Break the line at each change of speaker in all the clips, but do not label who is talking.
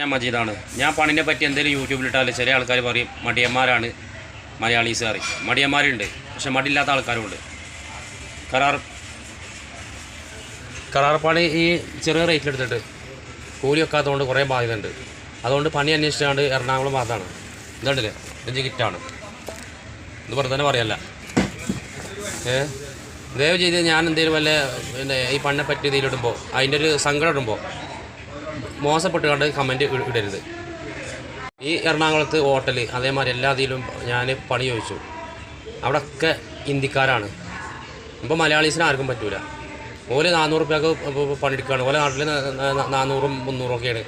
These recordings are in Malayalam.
ഞാൻ മജീദാണ്. ഞാൻ പണിനെ പറ്റി എന്തെങ്കിലും യൂട്യൂബിലിട്ടാൽ ചില ആൾക്കാർ പറയും മടിയന്മാരാണ് മലയാളീസ് പറയും. മടിയന്മാരുണ്ട് പക്ഷെ മടിയില്ലാത്ത ആൾക്കാരുണ്ട് കരാർ കരാർ പണി ഈ ചെറിയ റേറ്റിലെടുത്തിട്ട് കൂലി വെക്കാത്തതുകൊണ്ട് കുറേ ബാധ്യത ഉണ്ട് അതുകൊണ്ട് പണി അന്വേഷിച്ചാണ്ട് എറണാകുളം ഭാഗത്താണ്. ഇതുണ്ടല്ലേ? ഇത് കിറ്റാണ്. ഇത് വെറുതെ തന്നെ പറയല്ല. ഏ? ദയവ് ചെയ്ത് ഞാൻ എന്തെങ്കിലും വല്ല പിന്നെ ഈ പണിനെ പറ്റി ഇതിലിടുമ്പോൾ അതിന്റെ ഒരു സങ്കടം ഇടുമ്പോൾ മോശപ്പെട്ടുകൊണ്ട് കമന്റ് ഇടരുത്. ഈ എറണാകുളത്ത് ഹോട്ടൽ അതേമാതിരി എല്ലാ ഇതിലും ഞാൻ പണി ചോദിച്ചു. അവിടെയൊക്കെ ഹിന്ദിക്കാരാണ് ഇപ്പോൾ മലയാളീസിന് ആർക്കും പറ്റൂല. ഓൽ നാനൂറ് റുപ്യക്ക് പണിയെടുക്കുകയാണ് ഓലെ നാട്ടിൽ നാനൂറും മുന്നൂറും ഒക്കെയാണ്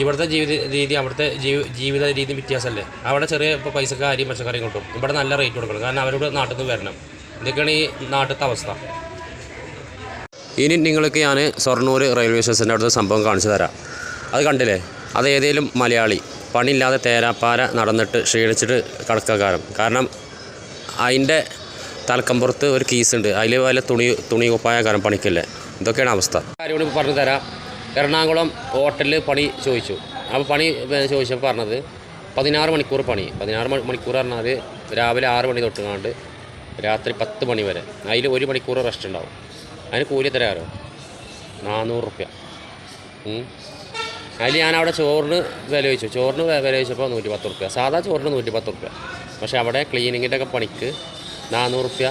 ഇവിടുത്തെ ജീവിത രീതി അവിടുത്തെ ജീവി ജീവിത രീതി വ്യത്യാസമല്ലേ അവിടെ ചെറിയ ഇപ്പോൾ പൈസക്ക് അരിയും പച്ചക്കറിയും കിട്ടും. ഇവിടെ നല്ല റേറ്റ് കൊടുക്കണം. കാരണം അവരോട് നാട്ടിൽ നിന്ന് വരണം. ഇതൊക്കെയാണ് ഈ നാട്ടിലത്തെ അവസ്ഥ. ഇനി നിങ്ങൾക്ക് ഞാൻ ഷൊർണൂർ റെയിൽവേ സ്റ്റേഷന്റെ അടുത്ത് സംഭവം കാണിച്ചു തരാം. അത് കണ്ടില്ലേ? അത് ഏതെങ്കിലും മലയാളി പണിയില്ലാതെ തേരാപ്പാര നടന്നിട്ട് ക്ഷീണിച്ചിട്ട് കിടക്കാരം കാരണം അതിന്റെ തലക്കമ്പുറത്ത് ഒരു കീസ് ഉണ്ട് അതിൽ വല്ല തുണി തുണി കുപ്പായ കാരണം പണിക്കില്ലേ? ഇതൊക്കെയാണ് അവസ്ഥ. കാര്യം പറഞ്ഞു തരാം. എറണാകുളം ഹോട്ടലിൽ പണി ചോദിച്ചു. അപ്പോൾ പണി ചോദിച്ചപ്പോൾ പറഞ്ഞത് പതിനാറ് മണിക്കൂർ പണി. പതിനാറ് മണി- മണിക്കൂർ പറഞ്ഞാൽ രാവിലെ ആറ് മണി തൊട്ടുകൊണ്ട് രാത്രി പത്ത് മണി വരെ. അതിൽ ഒരു മണിക്കൂർ റെസ്റ്റ് ഉണ്ടാവും. അതിന് കൂലി തരാറോ നാനൂറ് റുപ്യ. അതിൽ ഞാൻ അവിടെ ചോറിന് വില ചോദിച്ചു. ചോറിന് വില ചോദിച്ചപ്പോൾ നൂറ്റി പത്ത് റുപ്യ. സാധാ ചോറിന് നൂറ്റി പത്ത് റുപ്യ. പക്ഷേ അവിടെ ക്ലീനിങ്ങിന്റെ ഒക്കെ പണിക്ക് നാനൂറ് റുപ്യ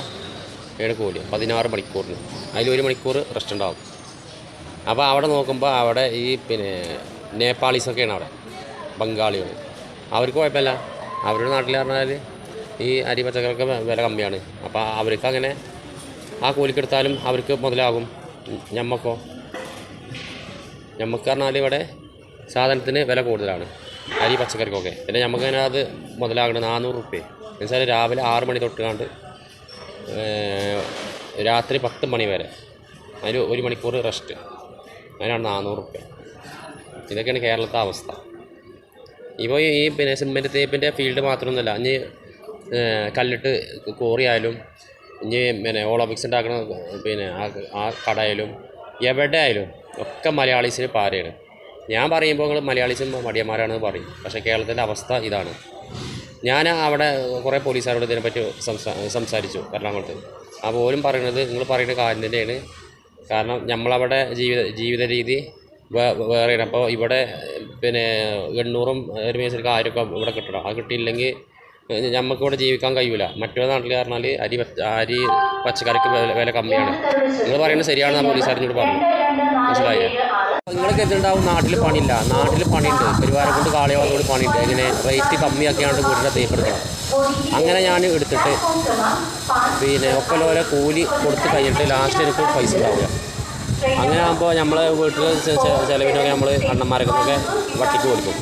ഏഴ് കൂലി. പതിനാറ് മണിക്കൂറിന്. അതിൽ ഒരു മണിക്കൂർ റെസ്റ്റ് ഉണ്ടാവും. അപ്പോൾ അവിടെ നോക്കുമ്പോൾ അവിടെ ഈ പിന്നെ നേപ്പാളീസൊക്കെയാണ് അവിടെ. ബംഗാളികൾ അവർക്ക് കുഴപ്പമില്ല. അവരുടെ നാട്ടിൽ പറഞ്ഞാൽ ഈ അരി പച്ചക്കറിക്ക് വില കമ്മിയാണ്. അപ്പോൾ അവർക്ക് അങ്ങനെ ആ കൂലിക്കെടുത്താലും അവർക്ക് മുതലാകും. ഞമ്മക്കോ? ഞമ്മക്ക് പറഞ്ഞാൽ ഇവിടെ സാധനത്തിന് വില കൂടുതലാണ്. അരി പച്ചക്കറിക്കൊക്കെ. പിന്നെ നമുക്ക് തന്നെ അത് മുതലാകണം നാനൂറ് റുപ്യ. എന്നുവെച്ചാൽ രാവിലെ ആറ് മണി തൊട്ടുകാണ്ട് രാത്രി പത്ത് മണി വരെ. അതിൽ ഒരു മണിക്കൂർ റെസ്റ്റ് അതിനാണ് നാനൂറ് റുപ്യ. ഇതൊക്കെയാണ് കേരളത്തെ അവസ്ഥ. ഇപ്പോൾ ഈ പിന്നെ സിമെന്റ് തേപ്പിന്റെ ഫീൽഡ് മാത്രമൊന്നുമല്ല. ഇനി കല്ലിട്ട് കോറി ആയാലും ഇനി പിന്നെ ഓളോമിക്സ് ഉണ്ടാക്കുന്ന പിന്നെ ആ- കടയിലും എവിടെ ആയാലും ഒക്കെ മലയാളീസിന് പാരയാണ്. ഞാൻ പറയുമ്പോൾ നിങ്ങൾ മലയാളീസും മടിയന്മാരാണെന്ന് പറയും. പക്ഷേ കേരളത്തിന്റെ അവസ്ഥ ഇതാണ്. ഞാൻ അവിടെ കുറേ പോലീസുകാരോട് ഇതിനെപ്പറ്റി സംസാ സംസാരിച്ചു എറണാകുളത്ത്. അപ്പോൾ ഓരും പറയുന്നത് നിങ്ങൾ പറയുന്ന കാര്യം തന്നെയാണ്. കാരണം നമ്മളവിടെ ജീവിത ജീവിത രീതി വേറെയാണ്. അപ്പോൾ ഇവിടെ പിന്നെ എണ്ണൂറും ഒരു മേസിലേക്ക് ആയിരം ഒക്കെ ഇവിടെ കിട്ടണം. അത് കിട്ടിയില്ലെങ്കിൽ നമുക്ക് ഇവിടെ ജീവിക്കാൻ കഴിയൂല. മറ്റൊരു നാട്ടിൽ പറഞ്ഞാൽ അരി അരി പച്ചക്കറിക്ക് വില കമ്മിയാണ്. നിങ്ങൾ പറയുന്നത് ശരിയാണ് ശരിയാണെന്ന് സാറിനോട് പറഞ്ഞു. മനസ്സിലായി? നിങ്ങൾക്ക് എന്തുണ്ടാവും? നാട്ടിൽ പണിയില്ല. നാട്ടിൽ പണിയുണ്ട്. പരിവാരം കൊണ്ട് കാളിയാവുന്നതുകൊണ്ട് പണിയുണ്ട്. ഇങ്ങനെ റേറ്റ് കമ്മിയാക്കിയാണ്ട് വീടിന്റെ തേപ്പെടുക്കണം അങ്ങനെ ഞാൻ എടുത്തിട്ട് പിന്നെ ഒപ്പലോലെ കൂലി കൊടുത്ത് കഴിഞ്ഞിട്ട് ലാസ്റ്റ് എനിക്ക് പൈസ ഉണ്ടാവില്ല അങ്ങനെ ആകുമ്പോൾ നമ്മൾ വീട്ടിൽ ചിലവിനൊക്കെ നമ്മൾ അണ്ണന്മാരൊക്കെ വട്ടിക്ക് കൊടുക്കും.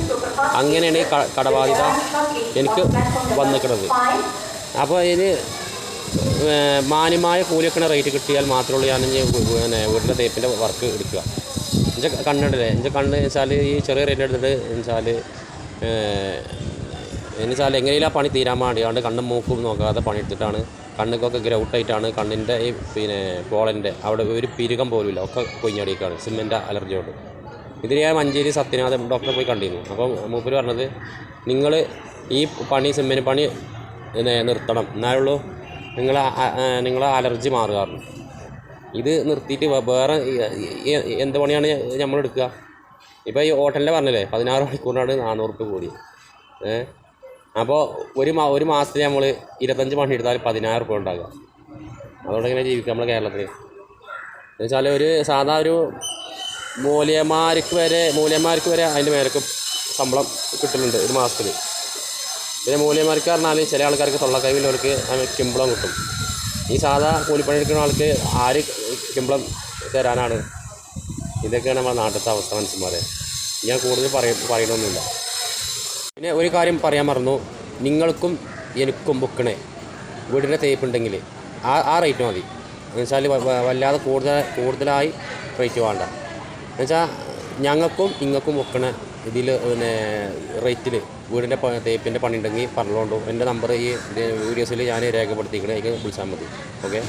അങ്ങനെയാണ് ഈ കടബാധ്യത എനിക്ക് വന്നിക്കുന്നത് അപ്പോൾ ഇതിന് മാന്യമായ കൂലിയൊക്കെ റേറ്റ് കിട്ടിയാൽ മാത്രമേ ഉള്ളൂ ഞാൻ പിന്നെ വീട്ടിലെ തേപ്പിന്റെ വർക്ക് എടുക്കുക. എന്റെ കണ്ണുണ്ടല്ലേ? എന്റെ കണ്ണ് വെച്ചാൽ ഈ ചെറിയ റേറ്റ് എടുത്തിട്ട് വെച്ചാൽ എന്നുവെച്ചാൽ എങ്ങനെയും ആ പണി തീരാൻ വേണ്ടിയാണ്ട് കണ്ണും മൂക്കും നോക്കാതെ പണി എടുത്തിട്ടാണ് കണ്ണുക്കൊക്കെ ഗ്രൗട്ടായിട്ടാണ് കണ്ണിന്റെ ഈ പിന്നെ പോളന്റെ അവിടെ ഒരു പിരുകം പോലുമില്ല. ഒക്കെ കൊഞ്ഞടിക്കാണ് സിമെന്റ് അലർജിയോട് ഇതിൽ ഞാൻ മഞ്ചേരി സത്യനാഥൻ ഡോക്ടറെ പോയി കണ്ടിരുന്നു. അപ്പം മൂപ്പര് പറഞ്ഞത് നിങ്ങൾ ഈ പണി സിമെന്റ് പണി നിർത്തണം. എന്നാലുള്ളൂ നിങ്ങൾ നിങ്ങളെ അലർജി മാറുകയാണ് ഇത് നിർത്തിയിട്ട് വേറെ എന്ത് പണിയാണ് നമ്മൾ എടുക്കുക ഇപ്പോൾ ഈ ഹോട്ടലിന്റെ പറഞ്ഞല്ലേ പതിനാറ് മണിക്കൂറിനാണ് നാനൂറ് റുപ്യ കൂടി. ഏ? അപ്പോൾ ഒരു മാ ഒരു മാസത്തിൽ നമ്മൾ ഇരുപത്തഞ്ച് മണി എടുത്താൽ പതിനായിരം റുപ്യ ഉണ്ടാകുക അതുകൊണ്ട് ഇങ്ങനെ ജീവിക്കുക നമ്മൾ കേരളത്തിൽ എന്നുവെച്ചാൽ ഒരു സാധാ ഒരു മൂല്യമാർക്ക് വരെ മൂല്യമാർക്ക് വരെ അതിന്റെ മേലേക്ക് ശമ്പളം കിട്ടുന്നുണ്ട് ഒരു മാസത്തിൽ പിന്നെ മൂല്യന്മാർക്ക് പറഞ്ഞാൽ ചില ആൾക്കാർക്ക് തൊള്ളക്കൈവില്ലവർക്ക് കിമ്പളം കിട്ടും. ഈ സാധാ കൂലിപ്പണി എടുക്കുന്ന ആൾക്ക് ആര് കിമ്പളം തരാനാണ്? ഇതൊക്കെയാണ് നമ്മുടെ നാട്ടിലത്തെ അവസ്ഥ മനുഷ്യന്മാരെ. ഞാൻ കൂടുതൽ പറയ പറയണമെന്നില്ല പിന്നെ ഒരു കാര്യം പറയാൻ മറന്നു. നിങ്ങൾക്കും എനിക്കും ബുക്കണേ വീടിന്റെ തേപ്പുണ്ടെങ്കിൽ ആ ആ റേറ്റ് മതി. എന്നുവെച്ചാൽ വല്ലാതെ കൂടുതൽ കൂടുതലായി റേറ്റ് വേണ്ട. എന്നുവെച്ചാൽ ഞങ്ങൾക്കും നിങ്ങൾക്കും വെക്കണ ഇതിൽ പിന്നെ റേറ്റിൽ വീടിന്റെ തേപ്പിന്റെ പണി ഉണ്ടെങ്കിൽ പറഞ്ഞോണ്ടു എന്റെ നമ്പർ ഈ വീഡിയോസിൽ ഞാൻ രേഖപ്പെടുത്തിക്കണേ എനിക്ക് വിളിച്ചാൽ മതി. ഓക്കെ